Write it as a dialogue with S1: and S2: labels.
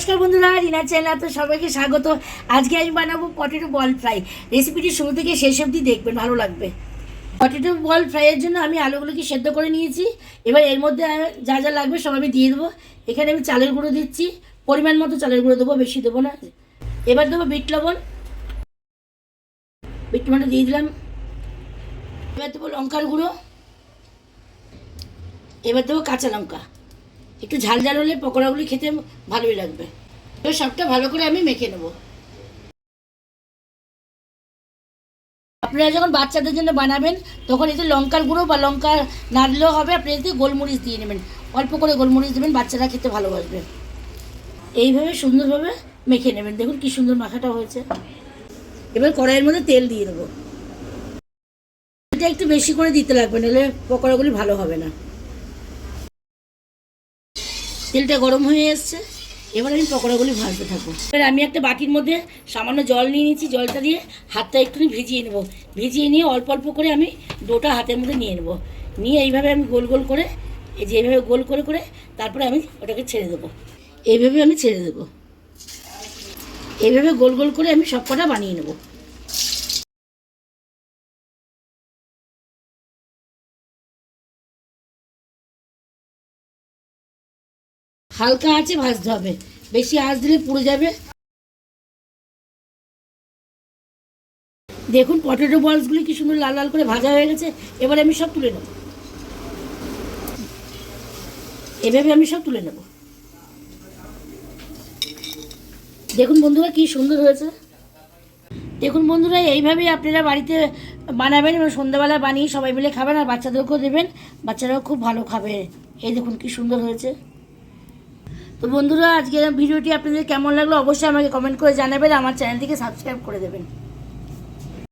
S1: নমস্কার বন্ধুরা রিনা চ্যানেল তো সবাইকে স্বাগত। আজকে আমি বানাবো পটেটো বল ফ্রাই। রেসিপিটি শুরু থেকে শেষ অবধি দেখবেন, ভালো লাগবে। পটেটো বল ফ্রাইয়ের জন্য আমি আলুগুলোকে সেদ্ধ করে নিয়েছি। এবার এর মধ্যে যা যা লাগবে সব আমি দিয়ে দেবো। এখানে আমি চালের গুঁড়ো দিচ্ছি। পরিমাণ মতো চালের গুঁড়ো দেবো, বেশি দেবো না। এবার দেবো বিট লবণ। বিট লবণটা দিয়ে দিলাম। এবার দেবো লঙ্কার গুঁড়ো। এবার দেবো কাঁচা লঙ্কা। একটু ঝাল ঝাল হলে পকোড়াগুলি খেতে ভালোই লাগবে। এবার সবটা ভালো করে আমি মেখে নেব। আপনারা যখন বাচ্চাদের জন্য বানাবেন, তখন এতে লঙ্কার গুঁড়ো বা লঙ্কা না দিলেও হবে, আপনি এতে গোলমরিচ দিয়ে নেবেন। অল্প করে গোলমরিচ দেবেন, বাচ্চারা খেতে ভালোবাসবে। এইভাবে সুন্দরভাবে মেখে নেবেন। দেখুন কি সুন্দর মাখাটা হয়েছে। এবার কড়াইয়ের মধ্যে তেল দিয়ে দেবো। এটা একটু বেশি করে দিতে লাগবে, নাহলে পকোড়াগুলি ভালো হবে না। তেলটা গরম হয়ে এসছে। এবার আমি পকোড়াগুলি ভাজতে থাকব। এবার আমি একটা বাটির মধ্যে সামান্য জল নিয়ে নিচ্ছি জলটা দিয়ে হাতটা একটুখানি ভিজিয়ে নেব। ভিজিয়ে নিয়ে অল্প অল্প করে আমি ডোটা হাতের মধ্যে নিয়ে নেব। নিয়ে এইভাবে আমি গোল গোল করে, এই যে এইভাবে গোল করে করে তারপরে আমি ওটাকে ছেড়ে দেবো। এইভাবে আমি ছেড়ে দেবো। এইভাবে গোল গোল করে আমি সব কটা বানিয়ে নেব। হালকা আছে ভাজতে হবে। বেশি আঁচ দিলে পুড়ে যাবে। দেখুন পটেটো বলসগুলি কি সুন্দর লাল লাল করে ভাজা হয়ে গেছে। এবারে আমি সব তুলে নেব। এভাবে আমি সব তুলে নেব। দেখুন বন্ধুরা, কি সুন্দর হয়েছে। দেখুন বন্ধুরা, এইভাবেই আপনারা বাড়িতে বানাবেন এবং সন্ধ্যাবেলা বানিয়ে সবাই মিলে খাবেন আর বাচ্চাদেরকেও দেবেন। বাচ্চারাও খুব ভালো খাবে। এই দেখুন, কি সুন্দর হয়েছে। তো বন্ধুরা, আজকের ভিডিওটি আপনাদের কেমন লাগল অবশ্যই আমাকে কমেন্ট করে জানাবেন, আমার চ্যানেলটিকে সাবস্ক্রাইব করে দেবেন।